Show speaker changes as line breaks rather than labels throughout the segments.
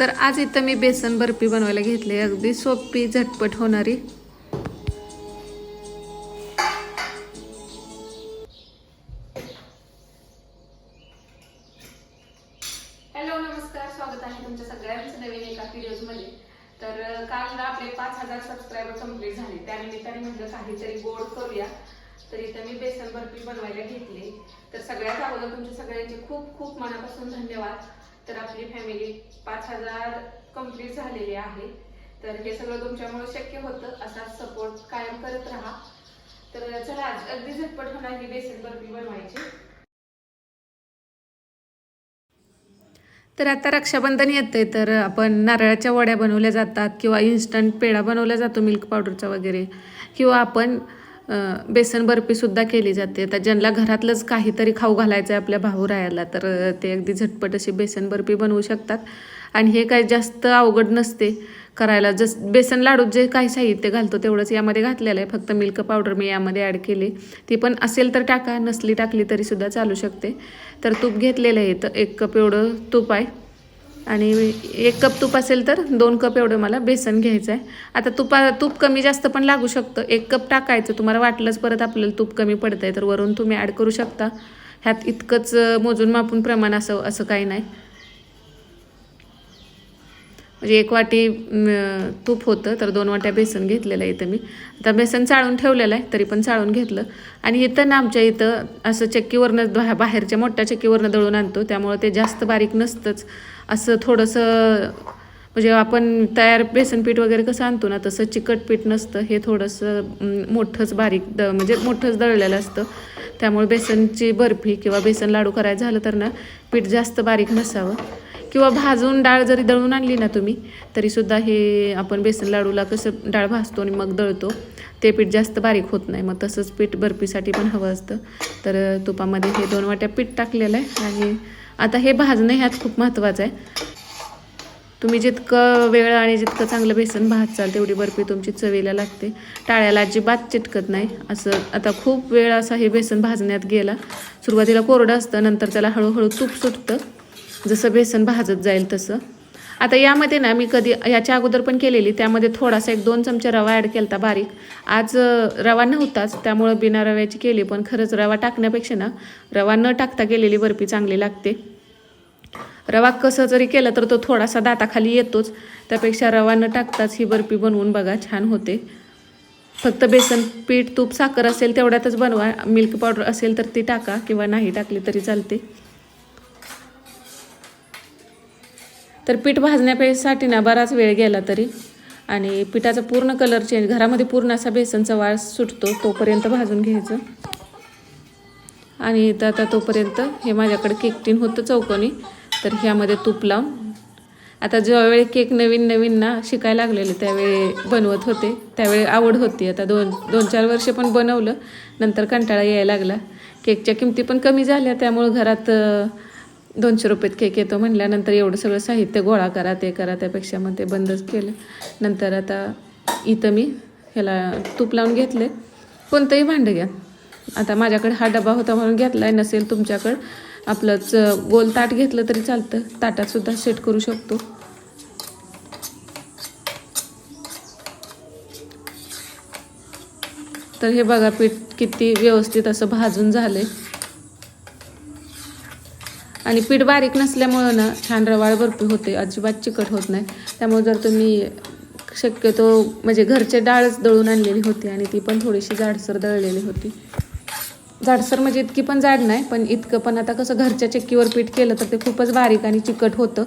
तर आज इथं मी बेसन बर्फी बनवायला घेतली अगदी सोपी झटपट होणारी. हॅलो नमस्कार. स्वागत आहे तुमच्या सगळ्यांचं नवीन एका व्हिडिओजमध्ये तर काल आपले पाच हजार सबस्क्रायबर कंप्लीट झाले. त्यानिमित्ताने म्हटलं काहीतरी गोड करूया. तर इथं मी बेसन बर्फी बनवायला घेतली. तर सगळ्यात अगोदर तुमच्या सगळ्यांचे खूप खूप मनापासून धन्यवाद. तर आपली फॅमिली पाच हजार कंप्लीट झालेली आहे. तर हे सगळं तुमच्यामुळे शक्य होतं. असा सपोर्ट कायम करत राहा. तर चला अगदी झटपट होणार ही बेसन बर्फी बनवायची. तर आता रक्षाबंधन येतंय तर आपण नारळाच्या वड्या बनवल्या जातात किंवा इन्स्टंट पेढा बनवला जातो मिल्क पावडरचा वगैरे. किंवा आपण बेसन बर्फीसुद्धा केली जाते. तर ज्यांना घरातलंच काहीतरी खाऊ घालायचं आहे आपल्या भाऊ राहायला तर ते अगदी झटपट अशी बेसन बर्फी बनवू शकतात. आणि हे काही जास्त अवघड नसते करायला. जस बेसन लाडूत जे काही साहित्य घालतो तेवढंच यामध्ये घातलेलं आहे. फक्त मिल्क पावडर मी यामध्ये ॲड केली. ती पण असेल तर टाका नसली टाकली तरीसुद्धा चालू शकते. तर तूप घेतलेलं आहे तर एक कप एवढं तूप आहे. आणि एक कप तूप असेल तर दोन कप एवढं मला बेसन घ्यायचं आहे आता तुपा तूप कमी जास्त पण लागू शकतं. एक कप टाकायचं तुम्हाला वाटलंच परत आपल्याला तूप कमी पडतं आहे तर वरून तुम्ही ॲड करू शकता. ह्यात इतकंच मोजून मापून प्रमाण असं असं काही नाही. म्हणजे एक वाटी तूप होतं तर दोन वाट्या बेसन घेतलेलं आहे इथं मी. आता बेसन चाळून ठेवलेलं आहे तरी पण चाळून घेतलं. आणि इथं ना आमच्या इथं असं चक्कीवरनं बा- बाहेरच्या मोठ्या चक्कीवरनं दळून आणतो. त्यामुळं ते जास्त बारीक नसतंच. असं थोडंसं म्हणजे आपण तयार बेसन पीठ वगैरे कसं आणतो ना तसं चिकट पीठ नसतं. हे थोडंसं मोठंच बारीक द म्हणजे मोठंच दळलेलं असतं. त्यामुळे बेसनची बर्फी किंवा बेसन लाडू करायचं झालं तर ना पीठ जास्त बारीक नसावं. किंवा भाजून डाळ जरी दळून आणली ना तुम्ही तरीसुद्धा हे आपण बेसन लाडूला कसं डाळ भाजतो आणि मग दळतो ते पीठ जास्त बारीक होत नाही. मग तसंच पीठ बर्फीसाठी पण हवं असतं. तर तुपामध्ये हे दोन वाट्या पीठ टाकलेलं आहे आणि आता हे भाजणं ह्यात खूप महत्त्वाचं आहे. तुम्ही जितकं वेळ आणि जितकं चांगलं बेसन भाजचाल तेवढी बर्फी तुमची चवीला लागते. टाळ्याला अजिबात चिटकत नाही. असं आता खूप वेळ असा हे बेसन भाजण्यात गेला. सुरुवातीला कोरडं असतं नंतर त्याला हळूहळू तूप सुटतं. जसं बेसन भाजत जाईल तसं. आता यामध्ये ना मी कधी याच्या अगोदर पण केलेली त्यामध्ये थोडासा एक दोन चमचे रवा ॲड केला बारीक. आज रवा नव्हताच त्यामुळं बिना रव्याची केली पण खरंच रवा टाकण्यापेक्षा ना रवा न टाकता केलेली बर्फी चांगली लागते. रवा कसं जरी केलं तर तो थोडासा दाताखाली येतोच. त्यापेक्षा रवा न टाकताच ही बर्फी बनवून बघा छान होते. फक्त बेसन पीठ तूप साखर असेल तेवढ्यातच बनवा. मिल्क पावडर असेल तर ती टाका किंवा नाही टाकली तरी चालते. तर पीठ भाजण्यासाठी ना बराच वेळ गेला तरी आणि पिठाचा पूर्ण कलर चेंज घरामध्ये पूर्ण असा बेसनचा वास सुटतो तोपर्यंत भाजून घ्यायचं. आणि इथं आता तोपर्यंत हे माझ्याकडे केक टीन होतं चौकोनी तर ह्यामध्ये तूप लावून. आता ज्यावेळी केक नवीन नवीन ना शिकायला लागलेले त्यावेळी बनवत होते त्यावेळी आवड होती. आता दोन दोन चार वर्ष पण बनवलं नंतर कंटाळा यायला लागला. केकच्या किमती पण कमी झाल्या त्यामुळं घरात दोनशे रुपयात केक येतो म्हणल्यानंतर एवढं सगळं साहित्य गोळा करा ते करा त्यापेक्षा मग ते बंदच केलं. नंतर आता इथं मी ह्याला तूप लावून घेतले कोणतंही भांडं घ्या. आता माझ्याकडे हा डबा होता म्हणून घेतला आहे नसेल तुमच्याकडं. आपलंच गोल ताट घेतलं तरी चालतं. ताटातसुद्धा सेट करू शकतो. तर हे बघा पीठ किती व्यवस्थित असं भाजून झालं आहे आणि पीठ बारीक नसल्यामुळं ना छान रवाळ भरपूर होते. अजिबात चिकट होत नाही. त्यामुळे जर तुम्ही शक्यतो म्हणजे घरचे डाळच दळून आणलेली होती आणि ती पण थोडीशी जाडसर दळलेली होती. जाडसर म्हणजे इतकी पण जाड नाही पण इतकं पण आता कसं घरच्या चक्कीवर पीठ केलं तर ते खूपच बारीक आणि चिकट होतं.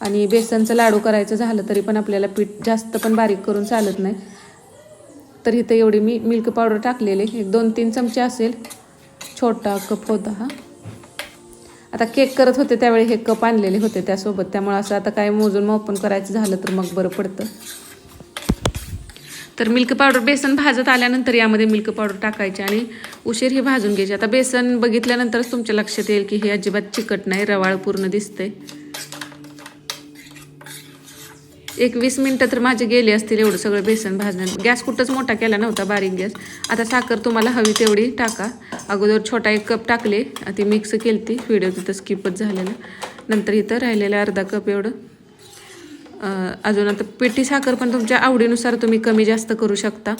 आणि बेसनचं लाडू करायचं झालं तरी पण आपल्याला पीठ जास्त पण बारीक करून चालत नाही. तर इथं एवढी मी मिल्क पावडर टाकलेली. एक दोन तीन चमचे असेल. छोटा कप होता हा. आता केक करत होते त्यावेळी हे कप आणलेले होते त्यासोबत. त्यामुळे असं आता काय मोजून मापन करायचं झालं तर मग बरं पडतं. तर मिल्क पावडर बेसन भाजत आल्यानंतर यामध्ये मिल्क पावडर टाकायची आणि उशीर ही भाजून घ्यायची. आता बेसन बघितल्यानंतरच तुमच्या लक्षात येईल की हे अजिबात चिकट नाही रवाळ पूर्ण दिसतंय. एक वीस मिनटं तर माझे गेले असतील एवढं सगळं बेसन भाजण्यात गॅस कुठंच मोठा केला नव्हता बारीक गॅस. आता साखर तुम्हाला हवी तेवढी टाका. अगोदर छोटा एक कप टाकले ती मिक्स केली ती व्हिडिओ तिथं स्किपच झालेला. नंतर इथं राहिलेलं अर्धा कप एवढं. अजून आता पिठी साखर पण तुमच्या आवडीनुसार तुम्ही कमी जास्त करू शकता.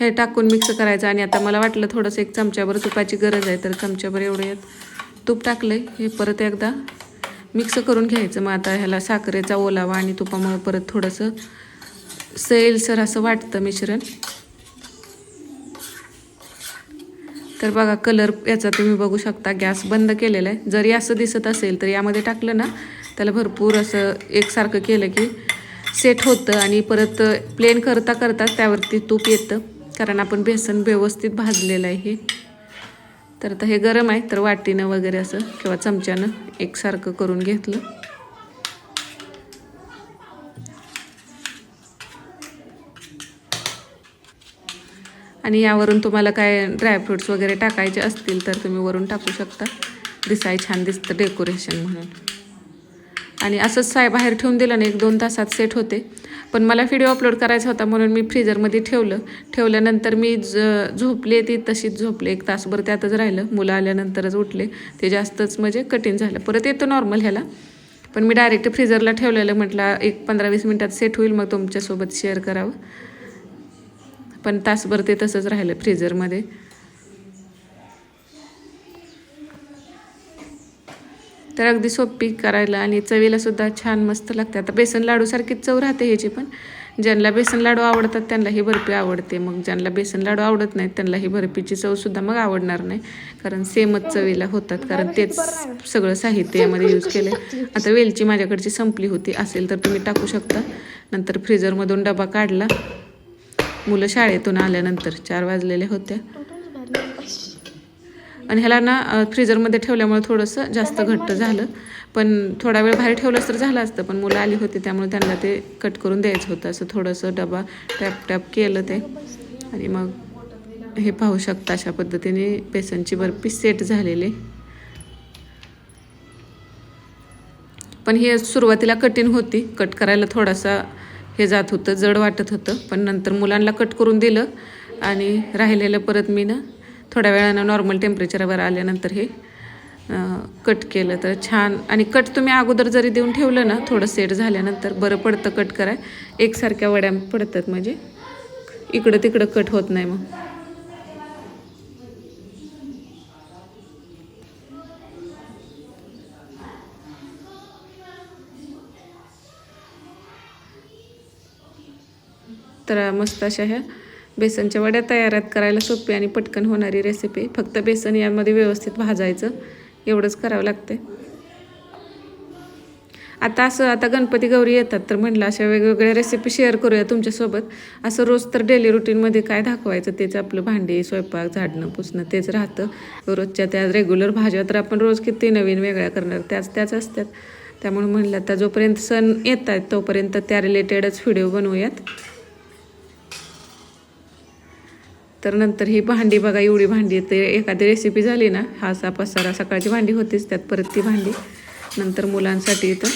हे टाकून मिक्स करायचं आणि आता मला वाटलं थोडंसं एक चमच्याभर तुपाची गरज आहे तर चमच्याभर एवढं यात तूप टाकलं हे परत एकदा मिक्स करून घ्यायचं. मग आता ह्याला साखरेचा ओलावा आणि तुपामुळे परत थोडंसं सैलसर असं वाटतं मिश्रण. तर बघा कलर याचा तुम्ही बघू शकता. गॅस बंद केलेला आहे. जरी असं दिसत असेल तर यामध्ये टाकलं ना त्याला भरपूर असं एकसारखं केलं की सेट होतं आणि परत प्लेन करता करता त्यावरती तूप येतं. कारण आपण बेसन व्यवस्थित भाजलेलं आहे हे. तर आता हे गरम आहे तर वाटीनं वगैरे असं किंवा चमच्यानं एकसारखं करून घेतलं. आणि यावरून तुम्हाला काय ड्रायफ्रुट्स वगैरे टाकायचे असतील तर तुम्ही वरून टाकू शकता. दिसाय छान दिसतं डेकोरेशन म्हणून. आणि असंच साय बाहेर ठेवून दिलं ना एक दोन तासात सेट होते. पण मला व्हिडिओ अपलोड करायचा होता म्हणून मी फ्रीजरमध्ये ठेवलं. ठेवल्यानंतर मी ज झोपले ती तशीच झोपले. एक तासभर त्यातच राहिलं. मुलं आल्यानंतरच उठले. ते जास्तच म्हणजे कठीण झालं. परत येतो नॉर्मल ह्याला. पण मी डायरेक्ट फ्रीजरला ठेवलेलं. म्हटलं एक पंधरा वीस मिनटात सेट होईल. मग तुमच्यासोबत शेअर करावं. पण तासभर ते तसंच राहिलं फ्रीजरमध्ये तर अगदी सोपी करायला आणि चवीला सुद्धा छान मस्त लागते आता बेसन लाडूसारखीच चव राहते ह्याची पण. ज्यांना बेसन लाडू आवडतात त्यांना ही बर्फी आवडते. मग ज्यांना बेसन लाडू आवडत नाहीत त्यांना ही बर्फीची चवसुद्धा मग आवडणार नाही. कारण सेमच चवीला होतात. कारण तेच सगळं साहित्य यामध्ये यूज केलं आता वेलची माझ्याकडची संपली होती. असेल तर तुम्ही टाकू शकता. नंतर फ्रीजरमधून डबा काढला. मुलं शाळेतून आल्यानंतर चार वाजलेले होत्या. आणि ह्याला ना फ्रीजरमध्ये ठेवल्यामुळे थोडंसं जास्त घट्ट झालं. पण थोडा वेळ बाहेर ठेवलंच तर झालं असतं पण मुलं आली होती त्यामुळे त्यांना ते कट करून द्यायचं होतं. असं थोडंसं डबा टॅप टॅप केलं ते. आणि मग हे पाहू शकता अशा पद्धतीने बेसनची बर्फी सेट झालेली. पण हे सुरुवातीला कठीण होती. कट करायला थोडासा हे जात होतं जड वाटत होतं. पण नंतर मुलांना कट करून दिलं आणि राहिलेलं परत मी ना थोड्या वेळानं नॉर्मल टेम्परेचरवर आल्यानंतर हे कट केलं. तर छान. आणि कट तुम्ही अगोदर जरी देऊन ठेवलं ना थोडं सेट झाल्यानंतर बरं पडतं कट कराय. एकसारख्या वड्या पडतात म्हणजे. इकडं तिकडं कट होत नाही मग. तर मस्त अशा ह्या बेसनच्या वड्या तयारात करायला सोपी आणि पटकन होणारी रेसिपी फक्त बेसन यामध्ये व्यवस्थित भाजायचं. एवढंच करावं लागतं आता असं आता गणपती गौरी येतात तर म्हटलं अशा वेगवेगळ्या रेसिपी शेअर करूया तुमच्यासोबत. असं रोज तर डेली रुटीनमध्ये काय दाखवायचं? तेच आपलं भांडी स्वयंपाक झाडणं पुसणं तेच राहतं. रोजच्या त्या रेग्युलर भाज्या तर आपण रोज किती नवीन वेगळ्या करणार? त्याच त्याच असतात. त्यामुळे म्हणलं आता जोपर्यंत सण येत आहेत तोपर्यंत त्या रिलेटेडच व्हिडिओ बनवूयात. तर नंतर ही भांडी बघा एवढी भांडी ते एखादी रेसिपी झाली ना हा असा पसारा सकाळची भांडी होतीच त्यात परत ती भांडी. नंतर मुलांसाठी इथं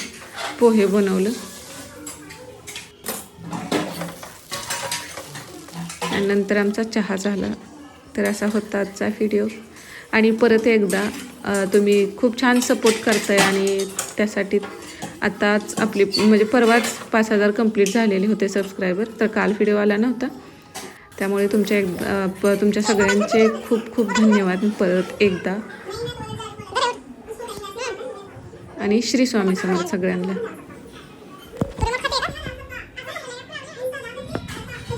पोहे बनवलं. आणि नंतर आमचा चहा झाला. तर असा होता आजचा व्हिडिओ आणि परत एकदा तुम्ही खूप छान सपोर्ट करताय आणि त्यासाठी आताच आपली म्हणजे परवाच पाच हजार कंप्लीट झालेले होते सबस्क्रायबर तर काल व्हिडिओ आला नव्हता. त्यामुळे तुमच्या एक प- तुमच्या सगळ्यांचे खूप खूप धन्यवाद परत एकदा. आणि श्री स्वामी समर्थ सगळ्यांना.